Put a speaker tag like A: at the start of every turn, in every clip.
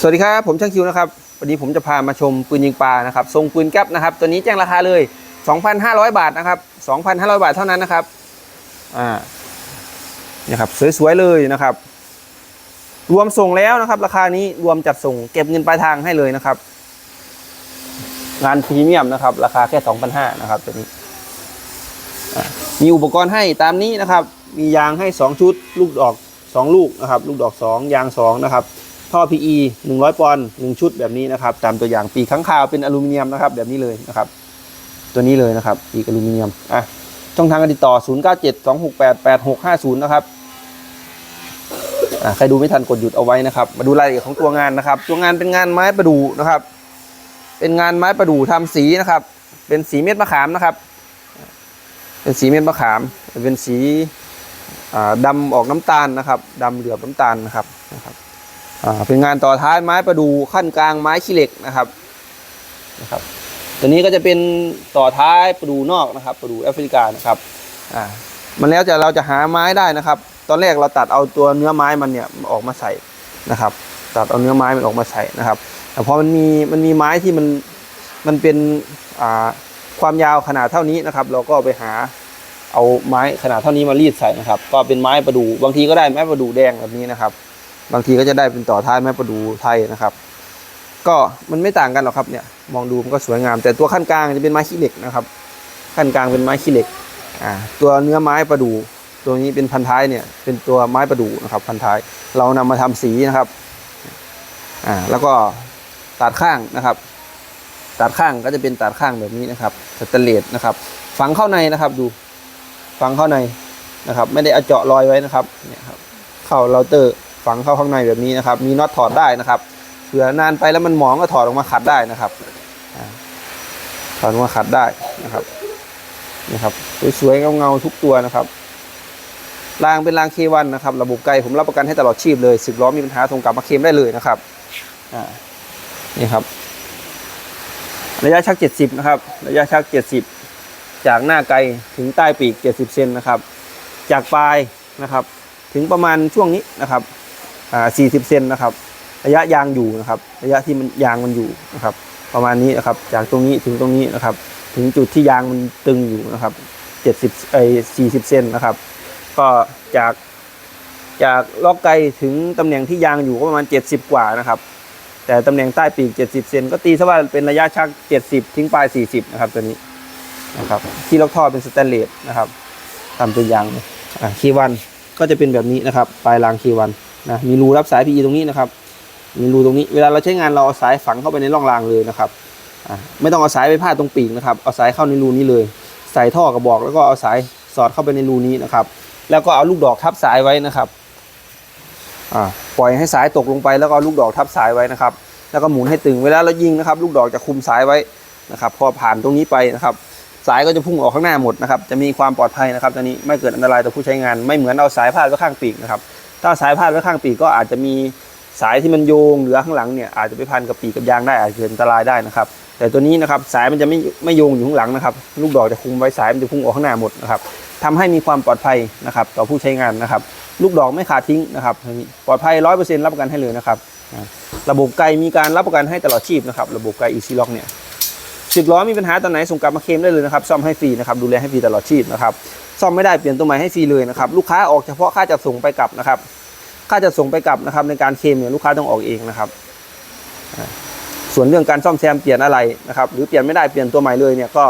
A: สวัสดีครับ ผมช่างคิวนะครับวันนี้ผมจะพามาชมปืนยิงปลานะครับทรงปืนแก๊ปนะครับ ตัวนี้แจ้งราคาเลย 2,500 บาทนะครับ 2,500 บาทเท่านั้นนะครับอ่าเนี่ยครับสวยๆเลยนะครับ รวมส่งแล้วนะครับ ราคานี้รวมจัดส่งเก็บเงินปลายทางให้เลยนะครับ งานพรีเมียมนะครับ ราคาแค่2,500นะครับตัวนี้มีอุปกรณ์ให้ตามนี้นะครับ มียางให้ 2 ชุด ลูกดอก 2 ลูกนะครับ ลูกดอก 2 ยาง2นะครับ ท่อ PE 100 ปอนด์1ชุดแบบนี้นะครับ ตามตัวอย่างปีกข้างคาวเป็นอลูมิเนียมนะครับ แบบนี้เลยนะครับ ตัวนี้เลยนะครับปีกอลูมิเนียมอะช่องทางการติดต่อ 0972688650 นะครับอะใครดูไม่ทันกดหยุดเอาไว้นะครับ มาดูรายละเอียดของตัวงานนะครับ ตัวงานเป็นงานไม้ประดู่นะครับ เป็นงานไม้ประดู่ทำสีนะครับ เป็นสีเม็ดมะขามนะครับ เป็นสีเม็ดมะขาม เป็นสีอ่าดำออกน้ำตาลนะครับดำเหลือบน้ำตาลนะครับนะครับ เป็นงานต่อท้ายไม้ประดูขั้นกลางไม้ขี้เหล็กนะครับนะครับ ตัวนี้ก็จะเป็นต่อท้ายประดูนอกนะครับ ประดูแอฟริกานะครับอ่ามันแล้วจะเราจะหาไม้ได้นะครับ ตอนแรกเราตัดเอาตัวเนื้อไม้มันเนี่ยออกมาใส่นะครับ ตัดเอาเนื้อไม้มันออกมาใส่นะครับ แต่พอมันมีมันมีไม้ที่มันมันเป็นอ่าความยาวขนาดเท่านี้นะครับ เราก็ไปหาเอาไม้ขนาดเท่านี้มารีดใส่นะครับ ก็เป็นไม้ประดูบางทีก็ได้ไม้ประดูแดงแบบนี้นะครับ บางทีก็จะได้เป็นต่อท้ายไม้ประดูไทยนะครับ ก็มันไม่ต่างกันหรอกครับเนี่ยมองดูมันก็สวยงาม แต่ตัวขั้นกลางจะเป็นไม้ขี้เหล็กนะครับ ขั้นกลางเป็นไม้ขี้เหล็กอ่าตัวเนื้อไม้ประดูตัวนี้เป็นพันท้ายเนี่ยเป็นตัวไม้ประดูนะครับ พันท้ายเรานำมาทำสีนะครับอ่าแล้วก็ตัดข้างนะครับตัดข้างก็จะเป็นตัดข้างแบบนี้นะครับสแตนเลสนะครับ ฝังเข้าในนะครับดูฝังเข้าในนะครับ ไม่ได้เอาเจาะรอยไว้นะครับเนี่ยครับเข้าเราเตอร์ ฝังเข้าข้างในแบบนี้นะครับ มีน็อตถอดได้นะครับเผื่อนานไปแล้วมันหมองก็ถอดออกมาขัดได้นะครับถอดออกมาขัดได้นะครับนี่ครับสวยๆเงาๆทุกตัวนะครับรางเป็นรางเควันนะครับ ระบบไกลผมรับประกันให้ตลอดชีพเลยสิบล้อมีปัญหาส่งกลับมาเคลมได้เลยนะครับอ่านี่ครับ ระยะชัก70นะครับ ระยะชัก70จากหน้าไกลถึงใต้ปีก70เซนนะครับ จากปลายนะครับ ถึงประมาณช่วงนี้นะครับ อ่า40 เซนนะครับ ระยะยางอยู่นะครับ ระยะที่มันยางมันอยู่นะครับ ประมาณนี้นะครับ จากตรงนี้ถึงตรงนี้นะครับ ถึงจุดที่ยางมันตึงอยู่นะครับ70เอ้40 เซนนะครับ ก็จากจากล็อกไกลถึงตำแหน่งที่ยางอยู่ก็ประมาณ 70 กว่านะครับ แต่ตำแหน่งใต้ปีก 70 เซนก็ตีซะว่าเป็นระยะชัก 70 ทิ้งปลาย 40 นะครับตัวนี้นะครับ ที่ล็อกท่อเป็นสแตนเลสนะครับทำเป็นยางอ่าคีวันก็จะเป็นแบบนี้นะครับ ปลายรางคีวัน นะมีรูรับสาย PE ตรงนี้นะครับ มีรูตรงนี้เวลาเราใช้งานเราเอาสายฝังเข้าไปในร่องรางเลยนะครับไม่ต้องเอาสายไปพาดตรงปีกนะครับเอาสายเข้าในรูนี้เลย ใส่ท่อ กระบอก แล้วก็เอาสายสอดเข้าไปในรูนี้นะครับ แล้วก็เอาลูกดอกทับสายไว้นะครับปล่อยให้สายตกลงไปแล้วก็ลูกดอกทับสายไว้นะครับ แล้วก็หมุนให้ตึงเวลาเรายิงนะครับ ลูกดอกจะคุมสายไว้นะครับ พอผ่านตรงนี้ไปนะครับ สายก็จะพุ่งออกข้างหน้าหมดนะครับ จะมีความปลอดภัยนะครับตอนนี้ไม่เกิดอันตรายต่อผู้ใช้งาน ไม่เหมือนเอาสายพาดไว้ข้างปีกนะครับ ถ้าสายพาดไว้ข้างปีกก็อาจจะมีสายที่มันโยงเหลือข้างหลังเนี่ยอาจจะไปพันกับปีกกับยางได้อาจจะเกิดอันตรายได้นะครับ แต่ตัวนี้นะครับสายมันจะไม่ไม่โยงอยู่ข้างหลังนะครับ ลูกดอกจะคุมไว้สายมันจะพุ่งออกข้างหน้าหมดนะครับทำให้มีความปลอดภัยนะครับต่อผู้ใช้งานนะครับ ลูกดอกไม่ขาดทิ้งนะครับปลอดภัยร้อยเปอร์เซ็นต์รับประกันให้เลยนะครับ ระบบไกลมีการรับประกันให้ตลอดชีพนะครับ ระบบไกลอีซีล็อกเนี่ย สิบล้อมีปัญหาตอนไหนส่งกลับมาเคลมได้เลยนะครับซ่อมให้ฟรีนะครับดูแลให้ฟรีตลอดชีพนะครับซ่อมไม่ได้เปลี่ยนตัวใหม่ให้ฟรีเลยนะครับลูกค้าออกเฉพาะค่าจัดส่งไปกลับนะครับค่าจัดส่งไปกลับนะครับในการเคลมเนี่ยลูกค้าต้องออกเองนะครับ ส่วนเรื่องการซ่อมแซมเปลี่ยนอะไรนะครับหรือเปลี่ยนไม่ได้เปลี่ยนตัวใหม่เลยเนี่ยก็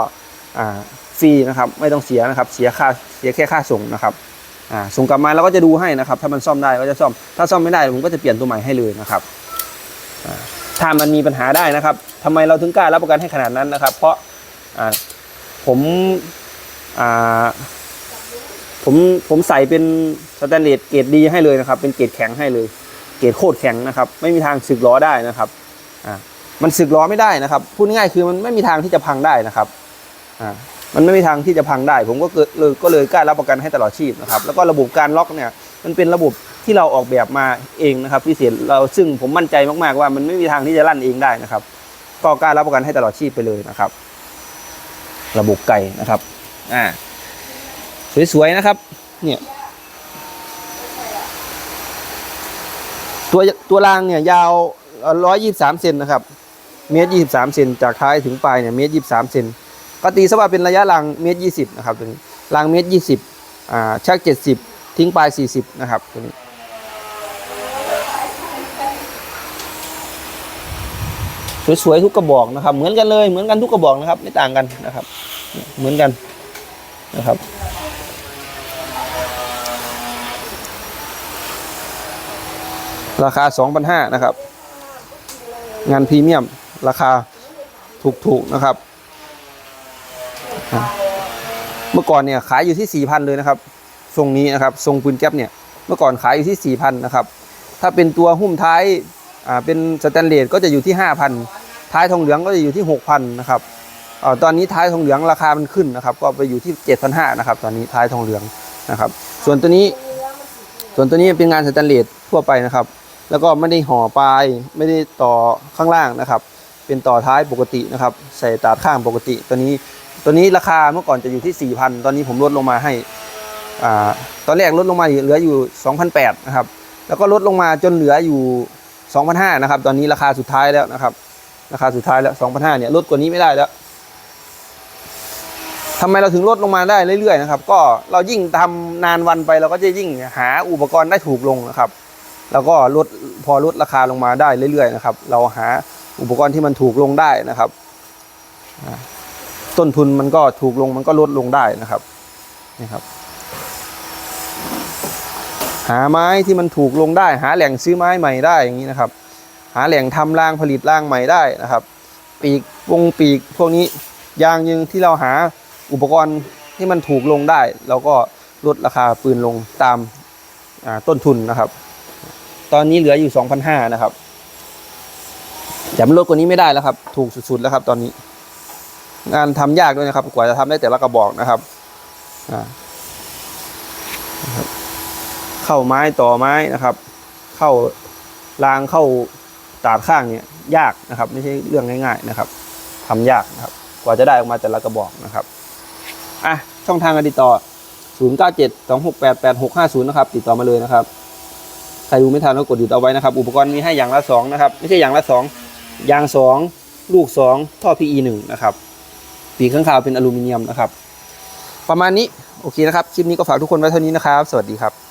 A: ฟรีนะครับไม่ต้องเสียนะครับเสียค่าเสียแค่ค่าส่งนะครับส่งกลับมาเราก็จะดูให้นะครับ ถ้ามันซ่อมได้ก็จะซ่อม ถ้าซ่อมไม่ได้ผมก็จะเปลี่ยนตัวใหม่ให้เลยนะครับถ้ามันมีปัญหาได้นะครับ ทำไมเราถึงกล้ารับประกันให้ขนาดนั้นนะครับ เพราะผมผมผมใส่เป็นสแตนเลสเกรดดีให้เลยนะครับ เป็นเกรดแข็งให้เลย เกรดโคตรแข็งนะครับ ไม่มีทางสึกล้อได้นะครับมันสึกล้อไม่ได้นะครับพูดง่ายคือมันไม่มีทางที่จะพังได้นะครับมันไม่มีทางที่จะพังได้ ผมก็เกิดเลยก็เลยกล้ารับประกันให้ตลอดชีพนะครับ แล้วก็ระบบการล็อกเนี่ยมันเป็นระบบที่เราออกแบบมาเองนะครับพิเศษเราซึ่งผมมั่นใจมากๆว่ามันไม่มีทางที่จะลั่นเองได้นะครับ ก็กล้ารับประกันให้ตลอดชีพไปเลยนะครับ ระบบไก่นะครับอ่าสวยๆนะครับ เนี่ยตัวตัวรางเนี่ยยาวร้อยยี่สามเซนนะครับ เมตรยี่สามเซนจากท้ายถึงปลายเนี่ยเมตรยี่สามเซนก็ตีซะว่าเป็นระยะรางเมตรยี่สิบนะครับตัวนี้รางเมตรยี่สิบอ่าชักเจ็ดสิบทิ้งปลายสี่สิบนะครับตัวนี้ สวยๆทุกกระบอกนะครับ เหมือนกันเลยเหมือนกันทุกกระบอกนะครับ ไม่ต่างกันนะครับ เหมือนกันนะครับราคา 2,500นะครับ งานพรีเมียม ราคาถูกๆนะครับ เมื่อก่อนเนี่ยขายอยู่ที่ 4,000 เลยนะครับ ทรงนี้นะครับ ทรงปืนแก๊ปเนี่ย เมื่อก่อนขายอยู่ที่ 4,000 นะครับ ถ้าเป็นตัวหุ้มท้าย เป็นสแตนเลสก็จะอยู่ที่ 5,000 ท้ายทองเหลืองก็จะอยู่ที่ 6,000 นะครับอ่อตอนนี้ท้ายทองเหลืองราคามันขึ้นนะครับ ก็ไปอยู่ที่ 7,500 นะครับ ตอนนี้ท้ายทองเหลืองนะครับ ส่วนตัวนี้ ส่วนตัวนี้เป็นงานสแตนเลสทั่วไปนะครับ แล้วก็ไม่ได้ห่อปลาย ไม่ได้ต่อข้างล่างนะครับ เป็นต่อท้ายปกตินะครับ ใส่ตาข้างปกติ ตัวนี้ ตัวนี้ราคาเมื่อก่อนจะอยู่ที่ 4,000 ตอนนี้ผมลดลงมาให้อ่าตอนแรกลดลงมาเหลืออยู่ 2,800 นะครับ แล้วก็ลดลงมาจนเหลืออยู่ 2,500นะครับ ตอนนี้ราคาสุดท้ายแล้วนะครับ ราคาสุดท้ายแล้ว2,500เนี่ยลดกว่านี้ไม่ได้แล้วทำไมเราถึงลดลงมาได้เรื่อยๆนะครับ ก็เรายิ่งทำนานวันไปเราก็จะยิ่งหาอุปกรณ์ได้ถูกลงนะครับ แล้วก็ลดพอลดราคาลงมาได้เรื่อยๆนะครับ เราหาอุปกรณ์ที่มันถูกลงได้นะครับ ต้นทุนมันก็ถูกลงมันก็ลดลงได้นะครับนี่ครับ หาไม้ที่มันถูกลงได้ หาแหล่งซื้อไม้ใหม่ได้อย่างนี้นะครับ หาแหล่งทำรางผลิตรางใหม่ได้นะครับ ปีกวงปีกพวกนี้ยางยังที่เราหาอุปกรณ์ที่มันถูกลงได้เราก็ลดราคาปืนลงตามาต้นทุนนะครับ ตอนนี้เหลืออยู่ 2,500นะครับแต่มันลดกว่านี้ไม่ได้แล้วครับ ถูกสุดๆแล้วครับ ตอนนี้ งานทำยากด้วยนะครับ กว่าจะทำได้แต่ละกระบอกนะครับอ่านะครับ เข้าไม้ต่อไม้นะครับ เข้ารางเข้าตาดข้างเนี่ยยากนะครับ ไม่ใช่เรื่องง่ายๆนะครับทำยากนะครับ กว่าจะได้ออกมาแต่ละกระบอกนะครับอะช่องทางการติดต่อ 0 9 7 2 6 8 8 6 5 0 นะครับ ติดต่อมาเลยนะครับใครดูไม่ทันก็กดหยุดเอาไว้นะครับ อุปกรณ์มีให้อย่างละสองนะครับ ไม่ใช่อย่างละสองยางสองลูกสองท่อ PE หนึ่งนะครับ ปีกข้างคาวเป็นอลูมิเนียมนะครับ ประมาณนี้ โอเคนะครับ คลิปนี้ก็ฝากทุกคนไว้เท่านี้นะครับ สวัสดีครับ